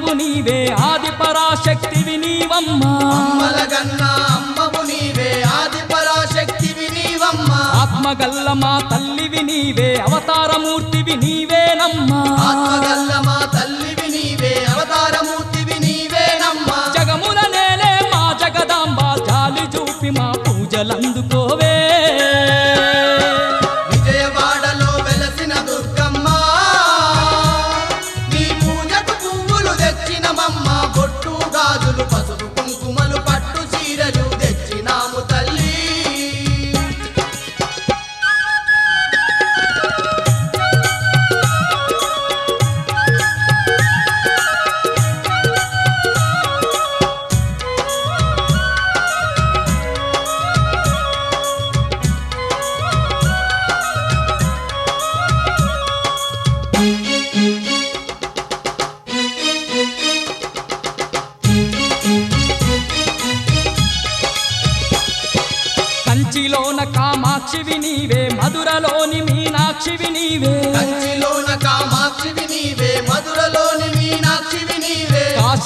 అమ్మవు నీవే ఆది పరాశక్తి నీవమ్మా. ఆత్మగల్ల మా తల్లివి నీవే అవతారమూర్తివి నీవేనమ్మా. ఆత్మగల్ల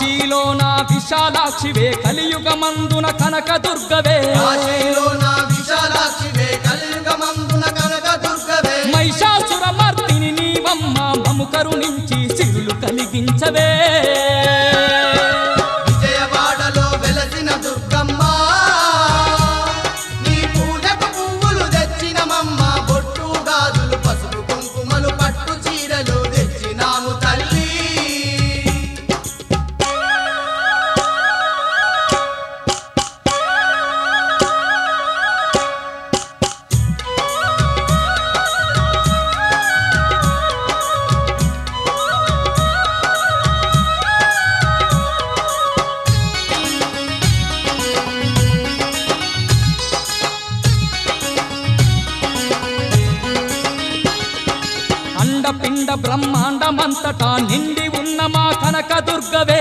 కాశీలో నా విశాలాక్షివే కలియుగమందున కనక దుర్గవే కాశీలో నా విశాలాక్షివే కలియుగమందున కనక దుర్గవే మహిషాసుర మర్తిని నీవమ్మ మము కరుణించి సిరులు కలిగించవే. బ్రహ్మాండమంతటా నిండి ఉన్న మా కనకదుర్గవే.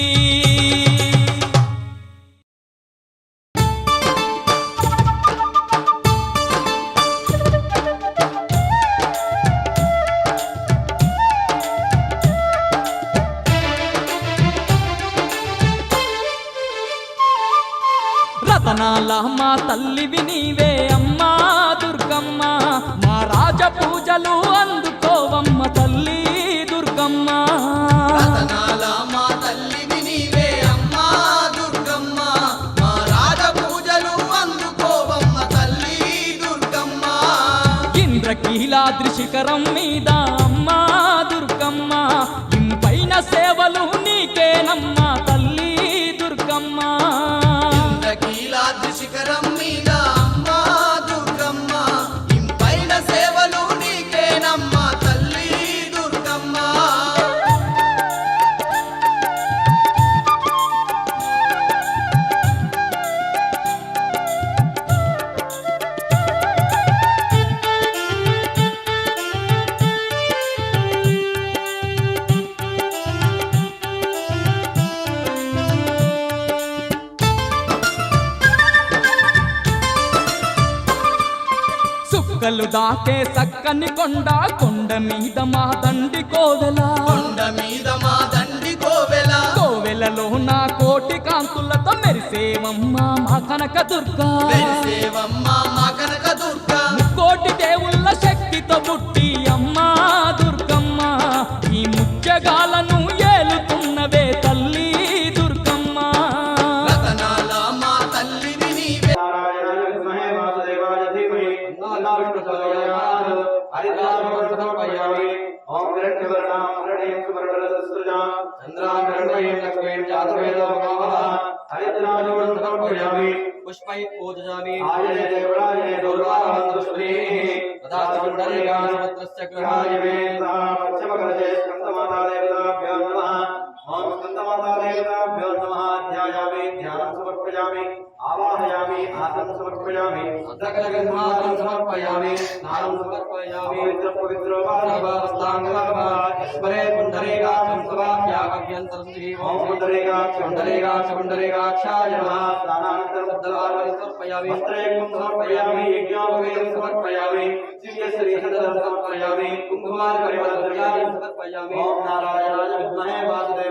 దుర్గమ్మ. రతనాల మా తల్లివి నీవే అమ్మా దుర్గమ్మ. మా రాజ పూజలు అందుకోవమ్మ తల్లి దుర్గమ్మ. ఇంద్రకీలాద్రి శిఖరం మీద అమ్మా దుర్గమ్మ. ఇంపైన సేవలు నీకేనమ్మా. దాకే సక్కని కొండ కొండ మీద మా దండి కోవెల. కొండ మీద మా దండి కోవెల. కోవెలలో నా కోటి కాంతులతో మెరిసేవమ్మ మా కనక దుర్గా వెలిసేవమ్మ మా కనక లక్ష్మీం జాతవేదో భగవః హరిద్రాక్షరం సమర్పయామి పుష్పై పూజయామి ఆయనే దేవరాయనే దుర్వాహం దుష్ట్రీః తదాచండరిగానవత్రస్య గృహాయ గృహాయ మే సహ పశ్చిమకలశే స్కందమాతా దేవతాభ్యో నమః ధ్యాయామి ధ్యానం సమర్పయామి ఆవాహయామి ఆసనం సమర్పయామి అద్రకలగన్మాసం సమర్పయామి స్నానం సమర్పయామి పవిత్ర పవిత్రో స్మరే పుండరీకాక్షం సవాఖ్యాభ్యంతరం ఓం పుండరీకాక్ష పుండరీకాక్ష పుండరీకాక్షాయ నమః స్నానానంతరం శబ్దవార్వణి సమర్పయామి వస్త్రయజ్ఞం సమర్పయామి యజ్ఞోపవేదం సమర్పయామి దివ్యశ్రీహందరం సమర్పయామి కుంకుమారి పరిమళద్రవ్యాన్ని సమర్పయామి ఓం నారాయణాయ విద్మహే వాసుదేవాయ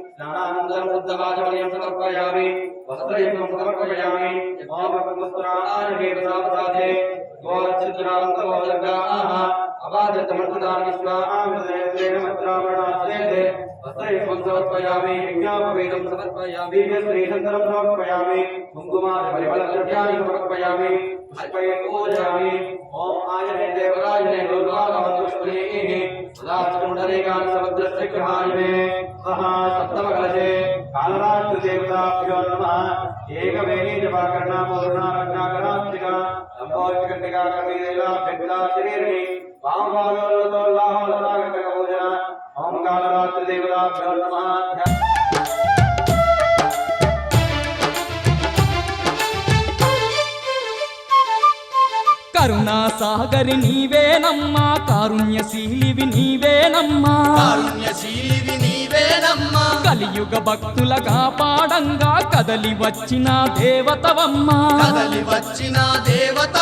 సమర్పయామి స్నానం సమర్పయామి స్నానానంతరం శుద్ధవాచమనీయం సమర్పయామి వస్త్రయుగం సమర్పయామి యజ్ఞోపవస్త్రాణి ప్రసాదే वस्त्रेष्वं समर्पयामि यज्ञापवेदं समर्पयामि श्रीशङ्करं समर्पयामि कुङ्कुमान् परिमलद्रव्याणि समर्पयामि, पुष्पये पूजयामि। ॐ आयने देवराजने दुर्गागमन्तुष्णे सदाचकुण्डरेकान् समुद्रस्य गृहायने सः सप्तमकलशे कालराष्ट्रदेवताभ्यो नमः। एकवेणी जपाकर्णा पूर्णारज्ञाकरान्तिका लम्बोच्चकण्डिका कर्णिदेलाभ्यक्ता शरीरिणी वामभागो కరుణా సాగరి నీవేనమ్మా కారుణ్యశీలివి నీవేనమ్మా. కారుణ్యశీలివి నీవేనమ్మా. కలియుగ భక్తుల కాపాడంగా కదలి వచ్చిన దేవతవమ్మా. కదలి వచ్చిన దేవతవమ్మ